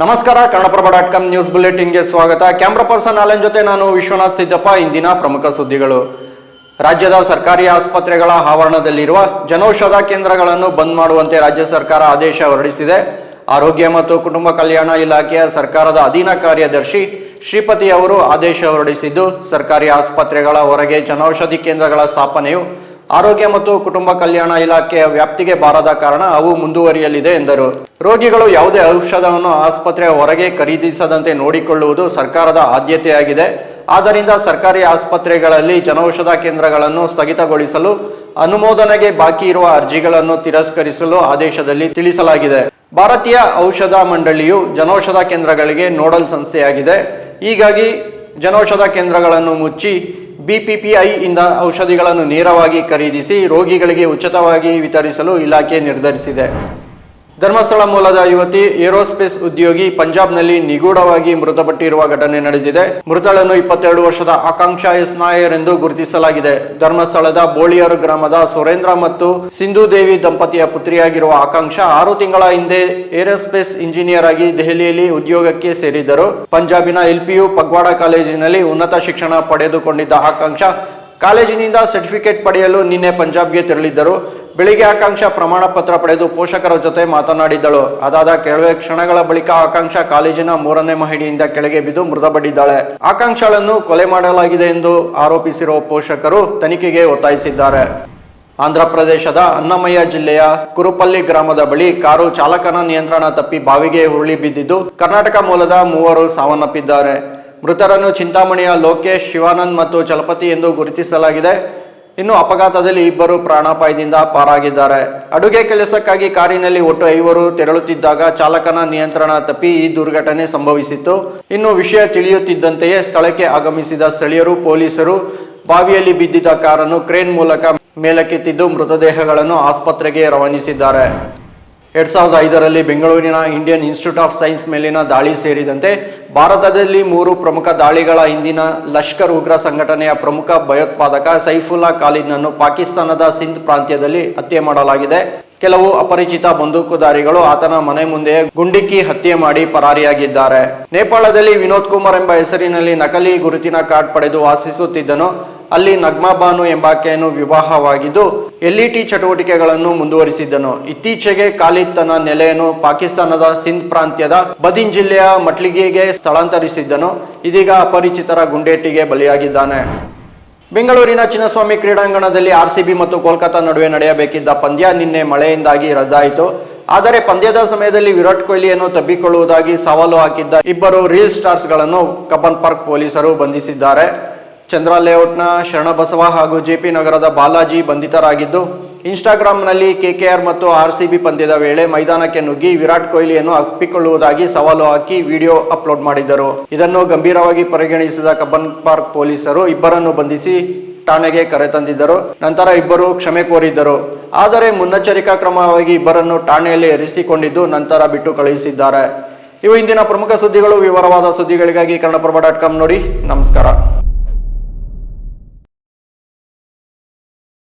ನಮಸ್ಕಾರ, Kannadaprabha dot com news ಬುಲೆಟಿನ್ಗೆ ಸ್ವಾಗತ. ಕ್ಯಾಮ್ರಾ ಪರ್ಸನ್ ಆಲನ್ ಜೊತೆ ನಾನು ವಿಶ್ವನಾಥ್ ಸಿದ್ದಪ್ಪ, ಇಂದಿನ ಪ್ರಮುಖ ಸುದ್ದಿಗಳು. ರಾಜ್ಯದ ಸರ್ಕಾರಿ ಆಸ್ಪತ್ರೆಗಳ ಆವರಣದಲ್ಲಿರುವ ಜನೌಷಧ ಕೇಂದ್ರಗಳನ್ನು ಬಂದ್ ಮಾಡುವಂತೆ ರಾಜ್ಯ ಸರ್ಕಾರ ಆದೇಶ ಹೊರಡಿಸಿದೆ. ಆರೋಗ್ಯ ಮತ್ತು ಕುಟುಂಬ ಕಲ್ಯಾಣ ಇಲಾಖೆಯ ಸರ್ಕಾರದ ಅಧೀನ ಕಾರ್ಯದರ್ಶಿ ಶ್ರೀಪತಿ ಅವರು ಆದೇಶ ಹೊರಡಿಸಿದ್ದು, ಸರ್ಕಾರಿ ಆಸ್ಪತ್ರೆಗಳ ಹೊರಗೆ ಜನೌಷಧಿ ಕೇಂದ್ರಗಳ ಸ್ಥಾಪನೆಯು ಆರೋಗ್ಯ ಮತ್ತು ಕುಟುಂಬ ಕಲ್ಯಾಣ ಇಲಾಖೆಯ ವ್ಯಾಪ್ತಿಗೆ ಬಾರದ ಕಾರಣ ಅವು ಮುಂದುವರಿಯಲಿದೆ ಎಂದರು. ರೋಗಿಗಳು ಯಾವುದೇ ಔಷಧವನ್ನು ಆಸ್ಪತ್ರೆಯ ಹೊರಗೆ ಖರೀದಿಸದಂತೆ ನೋಡಿಕೊಳ್ಳುವುದು ಸರ್ಕಾರದ ಆದ್ಯತೆಯಾಗಿದೆ. ಆದ್ದರಿಂದ ಸರ್ಕಾರಿ ಆಸ್ಪತ್ರೆಗಳಲ್ಲಿ ಜನೌಷಧ ಕೇಂದ್ರಗಳನ್ನು ಸ್ಥಗಿತಗೊಳಿಸಲು, ಅನುಮೋದನೆಗೆ ಬಾಕಿ ಇರುವ ಅರ್ಜಿಗಳನ್ನು ತಿರಸ್ಕರಿಸಲು ಆದೇಶದಲ್ಲಿ ತಿಳಿಸಲಾಗಿದೆ. ಭಾರತೀಯ ಔಷಧ ಮಂಡಳಿಯು ಜನೌಷಧ ಕೇಂದ್ರಗಳಿಗೆ ನೋಡಲ್ ಸಂಸ್ಥೆಯಾಗಿದೆ. ಹೀಗಾಗಿ ಜನೌಷಧ ಕೇಂದ್ರಗಳನ್ನು ಮುಚ್ಚಿ ಬಿಪಿಪಿಐ ಇಂದ ಔಷಧಿಗಳನ್ನು ನೇರವಾಗಿ ಖರೀದಿಸಿ ರೋಗಿಗಳಿಗೆ ಉಚಿತವಾಗಿ ವಿತರಿಸಲು ಇಲಾಖೆ ನಿರ್ಧರಿಸಿದೆ. ಧರ್ಮಸ್ಥಳ ಮೂಲದ ಯುವತಿ ಏರೋಸ್ಪೇಸ್ ಉದ್ಯೋಗಿ ಪಂಜಾಬ್ನಲ್ಲಿ ನಿಗೂಢವಾಗಿ ಮೃತಪಟ್ಟಿರುವ ಘಟನೆ ನಡೆದಿದೆ. ಮೃತಳನ್ನು ಇಪ್ಪತ್ತೆರಡು ವರ್ಷದ ಆಕಾಂಕ್ಷ ಎಸ್ ನಾಯರ್ ಎಂದು ಗುರುತಿಸಲಾಗಿದೆ. ಧರ್ಮಸ್ಥಳದ ಬೋಳಿಯರು ಗ್ರಾಮದ ಸುರೇಂದ್ರ ಮತ್ತು ಸಿಂಧು ದೇವಿ ದಂಪತಿಯ ಪುತ್ರಿಯಾಗಿರುವ ಆಕಾಂಕ್ಷ ಆರು ತಿಂಗಳ ಹಿಂದೆ ಏರೋಸ್ಪೇಸ್ ಇಂಜಿನಿಯರ್ ಆಗಿ ದೆಹಲಿಯಲ್ಲಿ ಉದ್ಯೋಗಕ್ಕೆ ಸೇರಿದ್ದರು. ಪಂಜಾಬಿನ ಎಲ್ಪಿಯು ಪಗ್ವಾಡ ಕಾಲೇಜಿನಲ್ಲಿ ಉನ್ನತ ಶಿಕ್ಷಣ ಪಡೆದುಕೊಂಡಿದ್ದ ಆಕಾಂಕ್ಷ ಕಾಲೇಜಿನಿಂದ ಸರ್ಟಿಫಿಕೇಟ್ ಪಡೆಯಲು ನಿನ್ನೆ ಪಂಜಾಬ್ಗೆ ತೆರಳಿದ್ದರು. ಬೆಳಿಗ್ಗೆ ಆಕಾಂಕ್ಷ ಪ್ರಮಾಣ ಪತ್ರ ಪಡೆದು ಪೋಷಕರ ಜೊತೆ ಮಾತನಾಡಿದ್ದಳು. ಅದಾದ ಕೆಲವೇ ಕ್ಷಣಗಳ ಬಳಿಕ ಆಕಾಂಕ್ಷ ಕಾಲೇಜಿನ ಮೂರನೇ ಮಹಡಿಯಿಂದ ಕೆಳಗೆ ಬಿದ್ದು ಮೃತಪಟ್ಟಿದ್ದಾಳೆ. ಆಕಾಂಕ್ಷಳನ್ನು ಕೊಲೆ ಮಾಡಲಾಗಿದೆ ಎಂದು ಆರೋಪಿಸಿರುವ ಪೋಷಕರು ತನಿಖೆಗೆ ಒತ್ತಾಯಿಸಿದ್ದಾರೆ. ಆಂಧ್ರಪ್ರದೇಶದ ಅನ್ನಮಯ್ಯ ಜಿಲ್ಲೆಯ ಕುರುಪಲ್ಲಿ ಗ್ರಾಮದ ಬಳಿ ಕಾರು ಚಾಲಕನ ನಿಯಂತ್ರಣ ತಪ್ಪಿ ಬಾವಿಗೆ ಉರುಳಿ ಬಿದ್ದಿದ್ದು, ಕರ್ನಾಟಕ ಮೂಲದ ಮೂವರು ಸಾವನ್ನಪ್ಪಿದ್ದಾರೆ. ಮೃತರನ್ನು ಚಿಂತಾಮಣಿಯ ಲೋಕೇಶ್, ಶಿವಾನಂದ್ ಮತ್ತು ಚಲಪತಿ ಎಂದು ಗುರುತಿಸಲಾಗಿದೆ. ಇನ್ನು ಅಪಘಾತದಲ್ಲಿ ಇಬ್ಬರು ಪ್ರಾಣಾಪಾಯದಿಂದ ಪಾರಾಗಿದ್ದಾರೆ. ಅಡುಗೆ ಕೆಲಸಕ್ಕಾಗಿ ಕಾರಿನಲ್ಲಿ ಒಟ್ಟು ಐವರು ತೆರಳುತ್ತಿದ್ದಾಗ ಚಾಲಕನ ನಿಯಂತ್ರಣ ತಪ್ಪಿ ಈ ದುರ್ಘಟನೆ ಸಂಭವಿಸಿತ್ತು. ಇನ್ನು ವಿಷಯ ತಿಳಿಯುತ್ತಿದ್ದಂತೆಯೇ ಸ್ಥಳಕ್ಕೆ ಆಗಮಿಸಿದ ಸ್ಥಳೀಯರು, ಪೊಲೀಸರು ಬಾವಿಯಲ್ಲಿ ಬಿದ್ದಿದ್ದ ಕಾರನ್ನು ಕ್ರೇನ್ ಮೂಲಕ ಮೇಲಕ್ಕೆತ್ತಿದ್ದು ಮೃತದೇಹಗಳನ್ನು ಆಸ್ಪತ್ರೆಗೆ ರವಾನಿಸಿದ್ದಾರೆ. ಎರಡ್ ಸಾವಿರದ ಐದರಲ್ಲಿ ಬೆಂಗಳೂರಿನ ಇಂಡಿಯನ್ ಇನ್ಸ್ಟಿಟ್ಯೂಟ್ ಆಫ್ ಸೈನ್ಸ್ ಮೇಲಿನ ದಾಳಿ ಸೇರಿದಂತೆ ಭಾರತದಲ್ಲಿ ಮೂರು ಪ್ರಮುಖ ದಾಳಿಗಳ ಹಿಂದಿನ ಲಷ್ಕರ್ ಉಗ್ರ ಸಂಘಟನೆಯ ಪ್ರಮುಖ ಭಯೋತ್ಪಾದಕ ಸೈಫುಲ್ಲಾ ಖಾಲಿದ್ನನ್ನು ಪಾಕಿಸ್ತಾನದ ಸಿಂಧ್ ಪ್ರಾಂತ್ಯದಲ್ಲಿ ಹತ್ಯೆ ಮಾಡಲಾಗಿದೆ. ಕೆಲವು ಅಪರಿಚಿತ ಬಂದೂಕುದಾರಿಗಳು ಆತನ ಮನೆ ಮುಂದೆ ಗುಂಡಿಕ್ಕಿ ಹತ್ಯೆ ಮಾಡಿ ಪರಾರಿಯಾಗಿದ್ದಾರೆ. ನೇಪಾಳದಲ್ಲಿ ವಿನೋದ್ ಕುಮಾರ್ ಎಂಬ ಹೆಸರಿನಲ್ಲಿ ನಕಲಿ ಗುರುತಿನ ಕಾರ್ಡ್ ಪಡೆದು ವಾಸಿಸುತ್ತಿದ್ದನು. ಅಲ್ಲಿ ನಗ್ಮಾ ಬಾನು ಎಂಬಾಕೆಯನ್ನು ವಿವಾಹವಾಗಿದ್ದು ಎಲ್ಇಟಿ ಚಟುವಟಿಕೆಗಳನ್ನು ಮುಂದುವರಿಸಿದ್ದನು. ಇತ್ತೀಚೆಗೆ ಖಾಲಿದ್ ತನ್ನ ನೆಲೆಯನ್ನು ಪಾಕಿಸ್ತಾನದ ಸಿಂಧ್ ಪ್ರಾಂತ್ಯದ ಬದಿನ್ ಜಿಲ್ಲೆಯ ಮಟ್ಲಿಗೆಗೆ ಸ್ಥಳಾಂತರಿಸಿದ್ದನು. ಇದೀಗ ಅಪರಿಚಿತರ ಗುಂಡೇಟಿಗೆ ಬಲಿಯಾಗಿದ್ದಾನೆ. ಬೆಂಗಳೂರಿನ ಚಿನ್ನಸ್ವಾಮಿ ಕ್ರೀಡಾಂಗಣದಲ್ಲಿ ಆರ್ಸಿಬಿ ಮತ್ತು ಕೋಲ್ಕತಾ ನಡುವೆ ನಡೆಯಬೇಕಿದ್ದ ಪಂದ್ಯ ನಿನ್ನೆ ಮಳೆಯಿಂದಾಗಿ ರದ್ದಾಯಿತು. ಆದರೆ ಪಂದ್ಯದ ಸಮಯದಲ್ಲಿ ವಿರಾಟ್ ಕೊಹ್ಲಿಯನ್ನು ತಬ್ಬಿಕೊಳ್ಳುವುದಾಗಿ ಸವಾಲು ಹಾಕಿದ್ದ ಇಬ್ಬರು ರೀಲ್ ಸ್ಟಾರ್ಸ್ಗಳನ್ನು ಕಬ್ಬನ್ ಪಾರ್ಕ್ ಪೊಲೀಸರು ಬಂಧಿಸಿದ್ದಾರೆ. ಚಂದ್ರ ಲೇಔಟ್ನ ಶರಣಬಸವ ಹಾಗೂ ಜೆಪಿ ನಗರದ ಬಾಲಾಜಿ ಬಂಧಿತರಾಗಿದ್ದು ಇನ್ಸ್ಟಾಗ್ರಾಂನಲ್ಲಿ ಕೆಕೆಆರ್ ಮತ್ತು ಆರ್ಸಿಬಿ ಪಂದ್ಯದ ವೇಳೆ ಮೈದಾನಕ್ಕೆ ನುಗ್ಗಿ ವಿರಾಟ್ ಕೊಹ್ಲಿಯನ್ನು ಅಪ್ಪಿಕೊಳ್ಳುವುದಾಗಿ ಸವಾಲು ಹಾಕಿ ವಿಡಿಯೋ ಅಪ್ಲೋಡ್ ಮಾಡಿದ್ದರು. ಇದನ್ನು ಗಂಭೀರವಾಗಿ ಪರಿಗಣಿಸಿದ ಕಬ್ಬನ್ ಪಾರ್ಕ್ ಪೊಲೀಸರು ಇಬ್ಬರನ್ನು ಬಂಧಿಸಿ ಠಾಣೆಗೆ ಕರೆತಂದಿದ್ದರು ನಂತರ ಇಬ್ಬರು ಕ್ಷಮೆ ಕೋರಿದ್ದರು. ಆದರೆ ಮುನ್ನೆಚ್ಚರಿಕಾ ಕ್ರಮವಾಗಿ ಇಬ್ಬರನ್ನು ಠಾಣೆಯಲ್ಲಿ ಇರಿಸಿಕೊಂಡಿದ್ದು ನಂತರ ಬಿಟ್ಟು ಕಳುಹಿಸಿದ್ದಾರೆ. ಇವು ಇಂದಿನ ಪ್ರಮುಖ ಸುದ್ದಿಗಳು. ವಿವರವಾದ ಸುದ್ದಿಗಳಿಗಾಗಿ ಕನ್ನಡಪ್ರಭ ಡಾಟ್ ಕಾಮ್ ನೋಡಿ. ನಮಸ್ಕಾರ.